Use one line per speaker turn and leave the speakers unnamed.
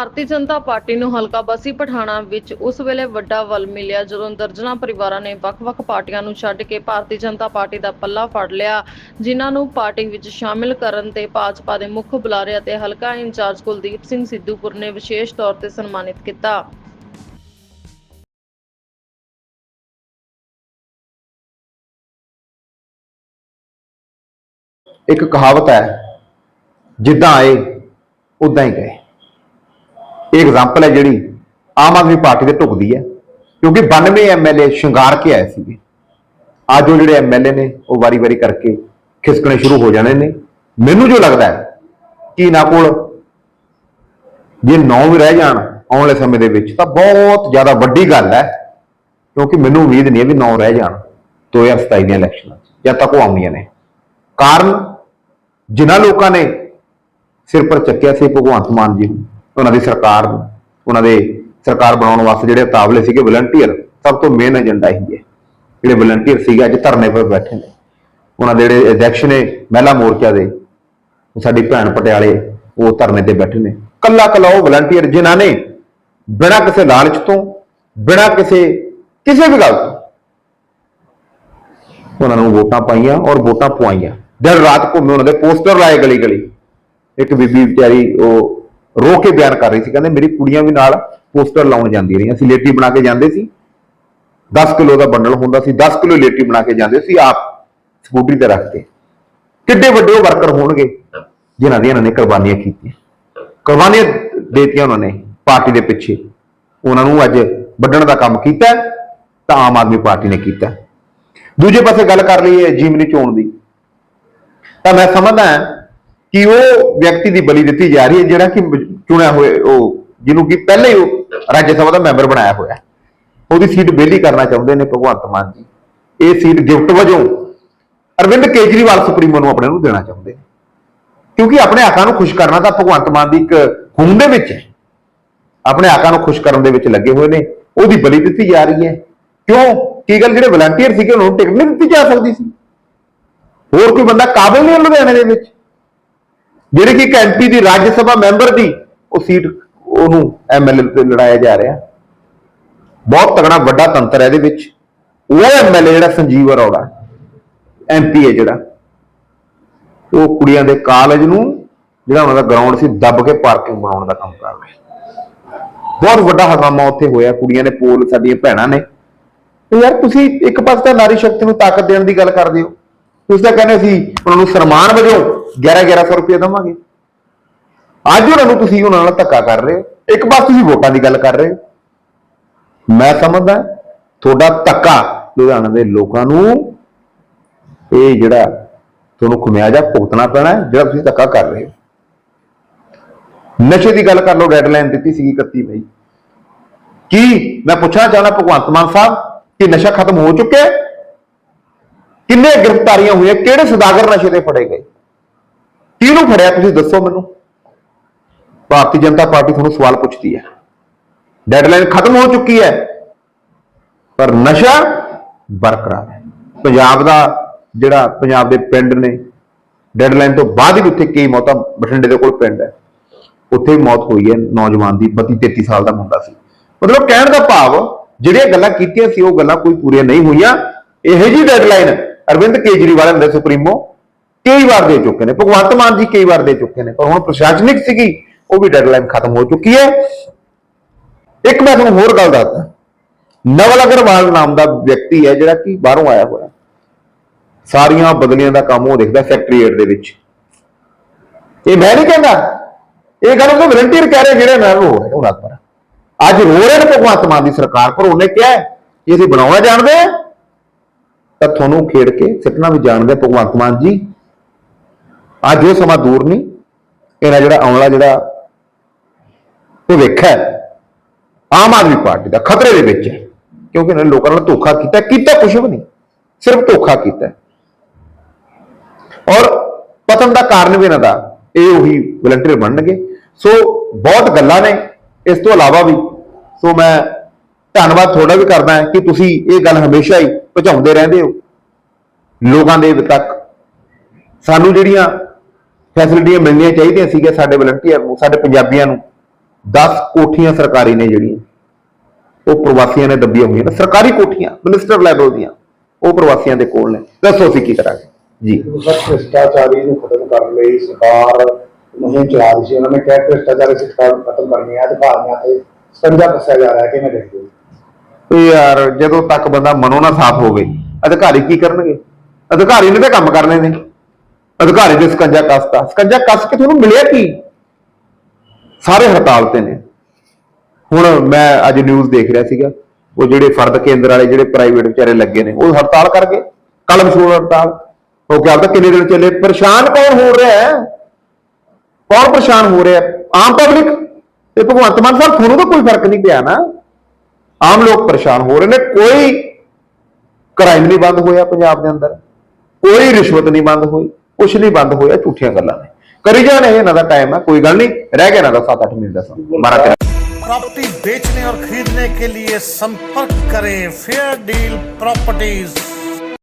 Bharatiya Janata party ਨੂੰ ਹਲਕਾ ਬਸੀ ਪਠਾਣਾ ਵਿੱਚ ਉਸ ਵੇਲੇ ਵੱਡਾ ਵੱਲ ਮਿਲਿਆ ਜਦੋਂ ਦਰਜਨਾਂ ਪਰਿਵਾਰਾਂ ਨੇ ਵੱਖ-ਵੱਖ ਪਾਰਟੀਆਂ ਨੂੰ ਛੱਡ ਕੇ ਭਾਰਤੀ ਜਨਤਾ ਪਾਰਟੀ ਦਾ ਪੱਲਾ ਫੜ ਲਿਆ, ਜਿਨ੍ਹਾਂ ਨੂੰ ਪਾਰਟੀ ਵਿੱਚ ਸ਼ਾਮਿਲ ਕਰਨ ਤੇ ਭਾਜਪਾ ਦੇ ਮੁੱਖ ਬੁਲਾਰੇ ਅਤੇ ਹਲਕਾ ਇੰਚਾਰਜ ਕੁਲਦੀਪ ਸਿੰਘ ਸਿੱਧੂਪੁਰ ਨੇ ਵਿਸ਼ੇਸ਼ ਤੌਰ ਤੇ ਸਨਮਾਨਿਤ ਕੀਤਾ।
ਇੱਕ ਕਹਾਵਤ ਹੈ, ਜਿੱਦਾਂ ਆਏ ਉਦਾਂ ਹੀ ਗਏ ਇਹ ਐਗਜ਼ਾਮਪਲ ਹੈ ਜਿਹੜੀ ਆਮ ਆਦਮੀ ਪਾਰਟੀ ਦੇ ਢੁਕਦੀ ਹੈ, ਕਿਉਂਕਿ 92 ਐਮਐਲਏ ਸ਼ਿੰਗਾਰ ਕੇ ਆਏ ਸੀਗੇ। ਅੱਜ ਉਹ ਜਿਹੜੇ ਐਮਐਲਏ ਨੇ, ਉਹ ਵਾਰੀ-ਵਾਰੀ ਕਰਕੇ ਖਿਸਕਣੇ ਸ਼ੁਰੂ ਹੋ ਜਾਣੇ ਨੇ। ਮੈਨੂੰ ਜੋ ਲੱਗਦਾ ਹੈ ਕਿ ਇਹਨਾਂ ਕੋਲ ਜੇ ਨੌ ਵੀ ਰਹਿ ਜਾਣ ਆਉਣ ਵਾਲੇ ਸਮੇਂ ਦੇ ਵਿੱਚ, ਤਾਂ ਬਹੁਤ ਜ਼ਿਆਦਾ ਵੱਡੀ ਗੱਲ ਹੈ, ਕਿਉਂਕਿ ਮੈਨੂੰ ਉਮੀਦ ਨਹੀਂ ਹੈ ਵੀ ਨੌ ਰਹਿ ਜਾਣ 2027 ਦੀਆਂ ਇਲੈਕਸ਼ਨਾਂ 'ਚ ਜਦ ਤੱਕ ਉਹ ਆਉਂਦੀਆਂ ਨੇ। ਕਾਰਨ ਜਿਨ੍ਹਾਂ ਲੋਕਾਂ ਨੇ ਸਿਰ ਪਰ ਚੱਕਿਆ ਸੀ, ਭਗਵੰਤ ਮਾਨ ਜੀ ਨੂੰ ਉਹਨਾਂ ਦੀ ਸਰਕਾਰ ਉਹਨਾਂ ਦੇ ਸਰਕਾਰ ਬਣਾਉਣ ਵਾਸਤੇ ਜਿਹੜੇ ਤਾਵਲੇ ਸੀਗੇ ਵਲੰਟੀਅਰ ਸਭ ਤੋਂ ਮੇਨ ਏਜੰਡਾ ਇਹੀ ਹੈ। ਜਿਹੜੇ ਵਲੰਟੀਅਰ ਸੀਗੇ ਅੱਜ ਧਰਨੇ 'ਤੇ ਬੈਠੇ ਨੇ। ਉਹਨਾਂ ਦੇ ਜਿਹੜੇ ਅਧਿਕਸ਼ ਨੇ, ਮਹਿਲਾ ਮੋਰਚਾ ਦੇ, ਸਾਡੀ ਭੈਣ ਪਟਿਆਲੇ, ਉਹ ਧਰਨੇ ਤੇ ਬੈਠੇ ਨੇ। ਕੱਲਾ ਕੱਲਾ ਉਹ ਵਲੰਟੀਅਰ ਜਿਨ੍ਹਾਂ ਨੇ ਬਿਨਾਂ ਕਿਸੇ ਲਾਲਚ ਤੋਂ, ਬਿਨਾਂ ਕਿਸੇ ਕਿਸੇ ਵੀ ਗੱਲ ਤੋਂ ਉਹਨਾਂ ਨੂੰ ਵੋਟਾਂ ਪਾਈਆਂ ਔਰ ਵੋਟਾਂ ਪਵਾਈਆਂ ਦਿਨ ਰਾਤ ਘੁੰਮੇ ਉਹਨਾਂ ਦੇ ਪੋਸਟਰ ਲਾਏ ਗਲੀ ਗਲੀ ਇੱਕ ਬੀਬੀ ਵਿਚਾਰੀ, ਉਹ ਰੋ ਕੇ ਬਿਆਨ ਕਰ ਰਹੀ ਸੀ। ਕਹਿੰਦੇ ਮੇਰੀ ਕੁੜੀਆਂ ਵੀ ਨਾਲ ਪੋਸਟਰ ਲਾਉਣ ਜਾਂਦੀਆਂ ਰਹੀਆਂ ਅਸੀਂ ਲੇਟੀ ਬਣਾ ਕੇ ਜਾਂਦੇ ਸੀ। 10 ਕਿਲੋ ਦਾ ਬੰਡਲ ਹੁੰਦਾ ਸੀ 10 ਕਿਲੋ ਲੇਟੀ ਬਣਾ ਕੇ ਜਾਂਦੇ ਸੀ ਆਪ ਸਕੂਟਰੀ ਤੇ ਰੱਖ ਕੇ। ਕਿੱਡੇ ਵੱਡੇ ਉਹ ਵਰਕਰ ਹੋਣਗੇ ਜਿਨ੍ਹਾਂ ਦੀਆਂ ਇਹਨਾਂ ਨੇ ਕੁਰਬਾਨੀਆਂ ਕੀਤੀਆਂ। ਕੁਰਬਾਨੀਆਂ ਦੇਤੀਆਂ ਉਹਨਾਂ ਨੇ ਪਾਰਟੀ ਦੇ ਪਿੱਛੇ। ਉਹਨਾਂ ਨੂੰ ਅੱਜ ਵੱਢਣ ਦਾ ਕੰਮ ਕੀਤਾ, ਤਾਂ ਆਮ ਆਦਮੀ ਪਾਰਟੀ ਨੇ ਕੀਤਾ। ਦੂਜੇ ਪਾਸੇ ਗੱਲ ਕਰ ਲਈਏ ਜਿਮਨੀ ਚੋਣ ਦੀ। ਤਾਂ ਮੈਂ ਸਮਝਦਾ ਹਾਂ ਕਿ ਉਹ ਵਿਅਕਤੀ ਦੀ ਬਲੀ ਦਿੱਤੀ ਜਾ ਰਹੀ ਹੈ, ਜਿਹੜਾ ਕਿ ਚੁਣਿਆ ਹੋਇਆ, ਉਹ ਜਿਹਨੂੰ ਕਿ ਪਹਿਲਾਂ ਹੀ ਉਹ ਰਾਜ ਸਭਾ ਦਾ ਮੈਂਬਰ ਬਣਾਇਆ ਹੋਇਆ ਉਹਦੀ ਸੀਟ ਬੇਲੀ ਕਰਨਾ ਚਾਹੁੰਦੇ ਨੇ ਭਗਵੰਤ ਮਾਨ ਜੀ। ਇਹ ਸੀਟ ਗਿਫਟ ਵਜੋਂ ਅਰਵਿੰਦ ਕੇਜਰੀਵਾਲ ਸੁਪਰੀਮੋ ਨੂੰ ਆਪਣੇ ਨੂੰ ਦੇਣਾ ਚਾਹੁੰਦੇ ਨੇ। ਕਿਉਂਕਿ ਆਪਣੇ ਆਕਾ ਨੂੰ ਖੁਸ਼ ਕਰਨਾ ਤਾਂ ਭਗਵੰਤ ਮਾਨ ਦੀ ਇੱਕ ਖੂਨ ਦੇ ਵਿੱਚ ਹੈ। ਆਪਣੇ ਆਕਾ ਨੂੰ ਖੁਸ਼ ਕਰਨ ਦੇ ਵਿੱਚ ਲੱਗੇ ਹੋਏ ਨੇ। ਉਹਦੀ ਬਲੀ ਦਿੱਤੀ ਜਾ ਰਹੀ ਹੈ। ਕਿਉਂ? ਕੀ ਗੱਲ ਜਿਹੜੇ ਵਲੰਟੀਅਰ ਸੀਗੇ, ਉਹਨਾਂ ਨੂੰ ਟਿਕਟ ਨਹੀਂ ਦਿੱਤੀ ਜਾ ਸਕਦੀ ਸੀ? ਹੋਰ ਕੋਈ ਬੰਦਾ ਕਾਬਿਲ ਨਹੀਂ ਹੈ ਲੁਧਿਆਣੇ ਦੇ ਵਿੱਚ? ਜਿਹੜੇ ਕਿ ਇੱਕ ਐਮਪੀ ਦੀ ਰਾਜ ਸਭਾ ਮੈਂਬਰ ਦੀ ਉਹ ਸੀਟ ਉਹਨੂੰ ਐਮਐਲਏ ਤੇ ਲੜਾਇਆ ਜਾ ਰਿਹਾ। ਬਹੁਤ ਤਗੜਾ ਵੱਡਾ ਤੰਤਰ ਹੈ ਇਹਦੇ ਵਿੱਚ। ਉਹ ਐਮਐਲਏ ਜਿਹੜਾ ਸੰਜੀਵ ਅਰੋੜਾ ਐਮਪੀ ਹੈ ਜਿਹੜਾ। ਉਹ ਕੁੜੀਆਂ ਦੇ ਕਾਲਜ ਨੂੰ ਜਿਹੜਾ ਉਹਨਾਂ ਦਾ ਗਰਾਊਂਡ ਸੀ, ਦੱਬ ਕੇ ਪਾਰਕਿੰਗ ਬਣਾਉਣ ਦਾ ਕੰਮ ਕਰ ਰਿਹਾ। ਬਹੁਤ ਵੱਡਾ ਹੰਗਾਮਾ ਉੱਥੇ ਹੋਇਆ। ਕੁੜੀਆਂ ਨੇ ਪੋਲ, ਸਾਡੀਆਂ ਭੈਣਾਂ ਨੇ। ਤੇ ਯਾਰ ਤੁਸੀਂ ਇੱਕ ਪਾਸੇ ਤਾਂ ਨਾਰੀ ਸ਼ਕਤੀ ਨੂੰ ਤਾਕਤ ਦੇਣ ਦੀ ਗੱਲ ਕਰਦੇ ਹੋ। ਤੁਸੀਂ ਤਾਂ ਕਹਿੰਦੇ ਸੀ, ਉਹਨਾਂ ਨੂੰ ਸਨਮਾਨ ਵਜੋਂ 11 1100 ਰੁਪਏ ਦੇਵਾਂਗੇ। ਅੱਜ ਉਹਨਾਂ ਨੂੰ ਤੁਸੀਂ ਉਹਨਾਂ ਨਾਲ ਧੱਕਾ ਕਰ ਰਹੇ ਹੋ। ਇੱਕ ਪਾਸੇ ਤੁਸੀਂ ਵੋਟਾਂ ਦੀ ਗੱਲ ਕਰ ਰਹੇ ਹੋ। ਮੈਂ ਸਮਝਦਾ, ਤੁਹਾਡਾ ਧੱਕਾ ਲੁਧਿਆਣਾ ਦੇ ਲੋਕਾਂ ਨੂੰ, ਇਹ ਜਿਹੜਾ ਤੁਹਾਨੂੰ ਖਮਿਆਜਾ ਭੁਗਤਣਾ ਪੈਣਾ ਜਿਹੜਾ ਤੁਸੀਂ ਧੱਕਾ ਕਰ ਰਹੇ ਹੋ। ਨਸ਼ੇ ਦੀ ਗੱਲ ਕਰ ਲਓ ਡੈਡਲਾਈਨ ਦਿੱਤੀ ਸੀਗੀ 31 ਮਈ। ਕੀ ਮੈਂ ਪੁੱਛਣਾ ਚਾਹਣਾ ਭਗਵੰਤ ਮਾਨ ਸਾਹਿਬ, ਕਿ ਨਸ਼ਾ ਖਤਮ ਹੋ ਚੁੱਕਿਆ ਕਿੰਨੇ ਗ੍ਰਿਫਤਾਰੀਆਂ ਹੋਈਆਂ, ਕਿਹੜੇ ਸਦਾਗਰ ਨਸ਼ੇ ਤੇ ਫੜੇ ਗਏ? ਕਿਹਨੂੰ ਫੜਿਆ? ਤੁਸੀਂ ਦੱਸੋ ਮੈਨੂੰ। ਭਾਰਤੀ ਜਨਤਾ ਪਾਰਟੀ ਤੁਹਾਨੂੰ ਸਵਾਲ ਪੁੱਛਦੀ ਹੈ। ਡੈਡਲਾਈਨ ਖਤਮ ਹੋ ਚੁੱਕੀ ਹੈ, ਪਰ ਨਸ਼ਾ ਬਰਕਰਾਰ ਹੈ। ਪੰਜਾਬ ਦਾ ਜਿਹੜਾ ਪੰਜਾਬ ਦੇ ਪਿੰਡ ਨੇ ਡੈਡਲਾਈਨ ਤੋਂ ਬਾਅਦ ਵੀ ਉੱਥੇ ਕਈ ਮੌਤਾਂ, ਬਠਿੰਡੇ ਦੇ ਕੋਲ ਪਿੰਡ ਹੈ। ਉੱਥੇ ਵੀ ਮੌਤ ਹੋਈ ਹੈ, ਨੌਜਵਾਨ ਦੀ 32 33 ਸਾਲ ਦਾ ਮੁੰਡਾ ਸੀ। ਮਤਲਬ ਕਹਿਣ ਦਾ ਭਾਵ, ਜਿਹੜੀਆਂ ਗੱਲਾਂ ਕੀਤੀਆਂ ਸੀ, ਉਹ ਗੱਲਾਂ ਕੋਈ ਪੂਰੀਆਂ ਨਹੀਂ ਹੋਈਆਂ। ਇਹੋ ਜੀ ਡੈਡਲਾਈਨ ਅਰਵਿੰਦ ਕੇਜਰੀਵਾਲ ਦੇ ਸੁਪਰੀਮੋ, ਕਈ ਵਾਰ ਦੇ ਚੁੱਕੇ ਨੇ, ਭਗਵੰਤ ਮਾਨ ਜੀ ਕਈ ਵਾਰ ਦੇ ਚੁੱਕੇ ਨੇ, ਪਰ ਹੁਣ ਪ੍ਰਸ਼ਾਸਨਿਕ ਸੀਗੀ, ਉਹ ਵੀ ਡੈਡਲਾਈਨ ਖਤਮ ਹੋ ਚੁੱਕੀ ਹੈ। ਇੱਕ ਮੈਂ ਤੁਹਾਨੂੰ ਹੋਰ ਗੱਲ ਦੱਸਦਾ, ਨਵਲ ਅਗਰਵਾਲ ਨਾਮ ਦਾ ਵਿਅਕਤੀ ਹੈ ਜਿਹੜਾ ਕਿ ਬਾਹਰੋਂ ਆਇਆ ਹੋਇਆ। ਸਾਰੀਆਂ ਬਦਲੀਆਂ ਦਾ ਕੰਮ ਉਹ ਦੇਖਦਾ ਸੈਕਟਰੀਏਟ ਦੇ ਵਿੱਚ। ਇਹ ਮੈਂ ਨਹੀਂ ਕਹਿੰਦਾ, ਇਹ ਗੱਲ ਉਹ ਵਲੰਟੀਅਰ ਕਹਿ ਰਹੇ ਜਿਹੜੇ ਨਾਲ ਹੋ ਰਹੇ ਉਹਨਾਂ ਪਰ ਅੱਜ ਰੋ ਰਹੇ ਨੇ ਭਗਵੰਤ ਮਾਨ ਦੀ ਸਰਕਾਰ ਪਰ ਉਹਨੇ ਕਿਹਾ ਹੈ ਕਿ ਅਸੀਂ ਬਣਾਉਣਾ ਜਾਣਦੇ ਹਾਂ। ਤਾਂ ਤੁਹਾਨੂੰ ਖੇਡ ਕੇ ਸਿੱਟਣਾ ਵੀ ਜਾਣਦੇ ਭਗਵੰਤ ਮਾਨ ਜੀ। ਅੱਜ ਉਹ ਸਮਾਂ ਦੂਰ ਨਹੀਂ। ਇਹਨਾਂ ਜਿਹੜਾ ਆਉਣ ਵਾਲਾ ਜਿਹੜਾ ਭਵਿੱਖ ਹੈ, ਆਮ ਆਦਮੀ ਪਾਰਟੀ ਦਾ ਖਤਰੇ ਦੇ ਵਿੱਚ ਹੈ। ਕਿਉਂਕਿ ਇਹਨਾਂ ਨੇ ਲੋਕਾਂ ਨਾਲ ਧੋਖਾ ਕੀਤਾ ਕੀਤਾ ਕੁਝ ਵੀ ਨਹੀਂ। ਸਿਰਫ ਧੋਖਾ ਕੀਤਾ ਔਰ ਪਤਨ ਦਾ ਕਾਰਨ ਵੀ ਇਹਨਾਂ ਦਾ, ਇਹ ਉਹੀ ਵਲੰਟੀਅਰ ਬਣਨਗੇ। ਸੋ ਬਹੁਤ ਗੱਲਾਂ ਨੇ। ਇਸ ਤੋਂ ਇਲਾਵਾ ਵੀ, ਸੋ ਮੈਂ ਧੰਨਵਾਦ ਤੁਹਾਡਾ ਵੀ ਕਰਦਾ ਹਾਂ ਕਿ ਤੁਸੀਂ ਇਹ ਗੱਲ ਹਮੇਸ਼ਾ ਹੀ ਪਹੁੰਚਾਉਂਦੇ ਰਹਿੰਦੇ ਹੋ, ਲੋਕਾਂ ਦੇ ਤੱਕ। ਸਾਨੂੰ ਜਿਹੜੀਆਂ ਫੈਸਿਲਿਟੀਆਂ ਮਿਲਣੀਆਂ ਚਾਹੀਦੀਆਂ ਸੀਗੀਆਂ ਸਾਡੇ ਵਲੰਟੀਅਰ ਨੂੰ, ਸਾਡੇ ਪੰਜਾਬੀਆਂ ਨੂੰ 10 ਕੋਠੀਆਂ ਸਰਕਾਰੀ ਨੇ ਜਿਹੜੀਆਂ, ਉਹ ਪ੍ਰਵਾਸੀਆਂ ਨੇ ਦੱਬੀਆਂ ਹੋਈਆਂ ਨੇ, ਸਰਕਾਰੀ ਕੋਠੀਆਂ ਮਿਨਿਸਟਰ ਲੈਵਲ ਦੀਆਂ, ਉਹ ਪ੍ਰਵਾਸੀਆਂ ਦੇ ਕੋਲ ਨੇ। ਦੱਸੋ ਅਸੀਂ ਕੀ ਕਰਾਂਗੇ? ਜੀ।
ਭ੍ਰਿਸ਼ਟਾਚਾਰੀ ਨੂੰ ਖਤਮ ਕਰਨ ਲਈ ਸਰਕਾਰ ਮੁਹਿੰਮ ਚਲਾ ਰਹੀ ਸੀ, ਉਹਨਾਂ ਨੇ ਕਿਹਾ ਭ੍ਰਿਸ਼ਟਾਚਾਰੀ ਸਿੱਖਿਆ ਖਤਮ ਕਰਨੀ ਹੈ, ਅਧਿਕਾਰੀਆਂ ਤੇ ਸਕੰਜਾ ਕੱਸਿਆ ਜਾ ਰਿਹਾ ਹੈ ਕਿਵੇਂ ਦੇਖਦੇ ਹੋ
ਯਾਰ ਜਦੋਂ ਤੱਕ ਬੰਦਾ ਮਨੋਂ ਨਾ ਸਾਫ਼ ਹੋਵੇ, ਅਧਿਕਾਰੀ ਕੀ ਕਰਨਗੇ? ਅਧਿਕਾਰੀ ਨੇ ਤਾਂ ਕੰਮ ਕਰਨੇ ਨੇ। ਅਧਿਕਾਰੀ ਦੇ ਸਕੰਜਾ ਕਸਤਾ ਸਕੰਜਾ ਕੱਸ ਕੇ ਤੁਹਾਨੂੰ ਮਿਲਿਆ ਕੀ? ਸਾਰੇ ਹੜਤਾਲ ਤੇ ਨੇ। ਹੁਣ ਮੈਂ ਅੱਜ ਨਿਊਜ਼ ਦੇਖ ਰਿਹਾ ਸੀਗਾ, ਉਹ ਜਿਹੜੇ ਫਰਦ ਕੇਂਦਰ ਵਾਲੇ, ਜਿਹੜੇ ਪ੍ਰਾਈਵੇਟ ਵਿਚਾਰੇ ਲੱਗੇ ਨੇ, ਉਹ ਹੜਤਾਲ ਕਰ ਗਏ। ਕੱਲ ਮਸ਼ਹੂਰ ਹੜਤਾਲ। ਉਹ ਕਿਹਾ ਕਿੰਨੇ ਦਿਨ ਚੱਲੇ? ਪਰੇਸ਼ਾਨ ਕੌਣ ਹੋ ਰਿਹਾ ਹੈ? ਕੌਣ ਪਰੇਸ਼ਾਨ ਹੋ ਰਿਹਾ ਆਮ ਪਬਲਿਕ ਤੇ ਭਗਵੰਤ ਮਾਨ ਸਾਹਿਬ, ਤੁਹਾਨੂੰ ਤਾਂ ਕੋਈ ਫ਼ਰਕ ਨਹੀਂ ਪਿਆ ਨਾ। ਆਮ ਲੋਕ ਪਰੇਸ਼ਾਨ ਹੋ ਰਹੇ ਨੇ ਕੋਈ ਕ੍ਰਾਈਮ ਨਹੀਂ ਬੰਦ ਹੋਇਆ ਪੰਜਾਬ ਦੇ ਅੰਦਰ ਕੋਈ ਰਿਸ਼ਵਤ ਨਹੀਂ ਬੰਦ ਹੋਈ ਕੁਛ ਨਹੀਂ ਬੰਦ ਹੋਇਆ ਝੂਠੀਆਂ ਗੱਲਾਂ ਨੇ ਕਰੀ ਜਾਣ ਇਹ ਇਹਨਾਂ ਦਾ ਟਾਈਮ ਹੈ ਕੋਈ ਗੱਲ ਨਹੀਂ ਰਹਿ ਗਿਆ ਇਹਨਾਂ ਦਾ 7-8 ਮਹੀਨੇ ਦਾ ਸਮਾਂ 12 13
प्रॉपर्टी बेचने और खरीदने के लिए संपर्क करें फेयर डील प्रॉपर्टीज